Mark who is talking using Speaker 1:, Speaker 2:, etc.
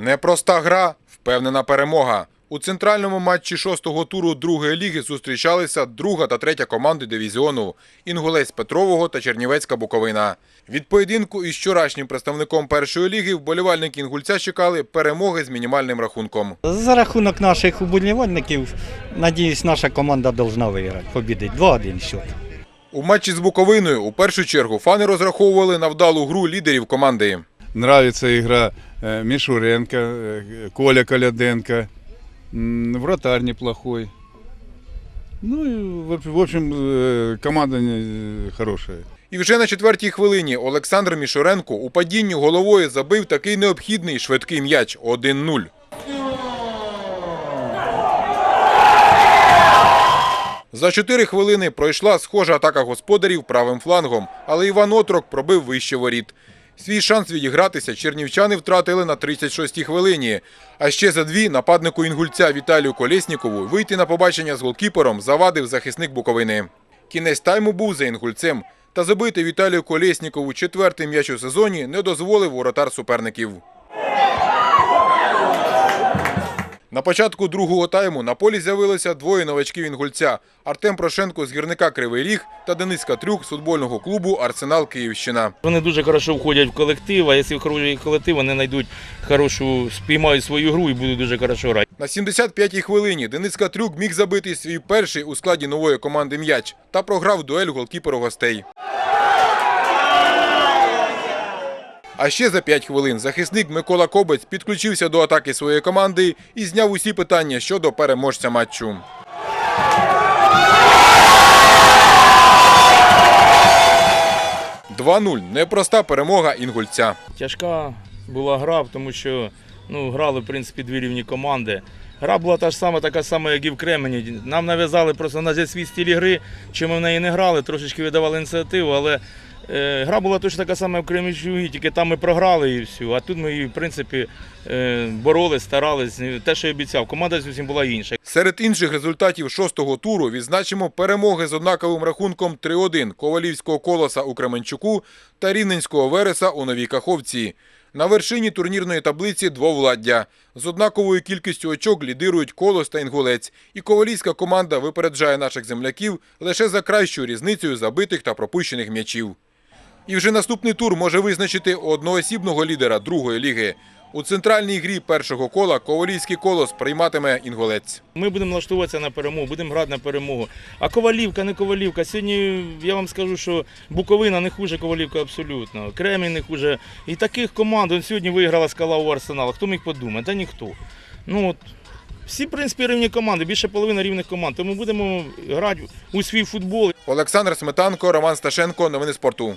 Speaker 1: Непроста гра, впевнена перемога. У центральному матчі шостого туру другої ліги зустрічалися друга та третя команди дивізіону Інгулець Петрового та Чернівецька Буковина. Від поєдинку із вчорашнім представником першої ліги вболівальники інгульця чекали перемоги з мінімальним рахунком.
Speaker 2: За рахунок наших уболівальників, надіюсь, наша команда повинна виграти, побідить 2-1 счет.
Speaker 1: У матчі з Буковиною у першу чергу фани розраховували на вдалу гру лідерів команди.
Speaker 3: Нравится игра э, Мишуренко, э, Коля Коляденко, м, вратарь неплохой. Ну, и, в общем- в общем, э, команда э, хорошая.
Speaker 1: І вже на четвертій хвилині Олександр Мішуренко у падінні головою забив такий необхідний швидкий м'яч 1-0. За чотири хвилини пройшла схожа атака господарів правим флангом, але Іван Отрок пробив вище воріт. Свій шанс відігратися чернівчани втратили на 36-й хвилині. А ще за дві нападнику інгульця Віталію Колєснікову вийти на побачення з голкіпером завадив захисник Буковини. Кінець тайму був за інгульцем. Та забити Віталію Колєснікову четвертий м'яч у сезоні не дозволив воротар суперників. На початку другого тайму на полі з'явилося двоє новачків інгульця – Артем Прошенко з гірника Кривий Ріг та Денис Катрюк з футбольного клубу «Арсенал Київщина».
Speaker 4: Вони дуже хорошо входять в колектив, а якщо хороший колектив, вони знайдуть хорошу, спіймають свою гру і будуть дуже хорошо грати.
Speaker 1: На 75-й хвилині Денис Катрюк міг забити свій перший у складі нової команди м'яч та програв дуель голкіперу гостей. А ще за 5 хвилин захисник Микола Кобець підключився до атаки своєї команди і зняв усі питання щодо переможця матчу. «2-0» – непроста перемога інгульця.
Speaker 4: Тяжка була гра, тому що ну, грали в принципі дві рівні команди. Гра була та ж сама, така сама, як і в Кремені. Нам нав'язали просто у нас свій стиль гри, чи ми в неї не грали, трошечки видавали ініціативу, але гра була точно така сама, в Кремічугі, тільки там ми програли і все. А тут ми, в принципі, е, боролись, старались. Те, що я обіцяв, команда зовсім була інша.
Speaker 1: Серед інших результатів шостого туру відзначимо перемоги з однаковим рахунком 3-1 Ковалівського колоса у Кременчуку та Рівненського Вереса у Новій Каховці. На вершині турнірної таблиці двовладдя. З однаковою кількістю очок лідирують Колос та Інгулець. І ковалівська команда випереджає наших земляків лише за кращою різницею забитих та пропущених м'ячів. І вже наступний тур може визначити одноосібного лідера другої ліги. У центральній грі першого кола Ковалівський колос прийматиме Інгулець.
Speaker 4: Ми будемо налаштуватися на перемогу, будемо грати на перемогу. А Ковалівка, не Ковалівка. Сьогодні я вам скажу, що Буковина не хуже Ковалівка абсолютно. Кремінь не хуже. І таких команд он сьогодні виграла скала у Арсенала. Хто міг подумати? Та ніхто. Ну от. Всі, в принципі, рівні команди, більше половини рівних команд. Тому будемо грати у свій футбол.
Speaker 1: Олександр Сметанко, Роман Сташенко. Новини спорту.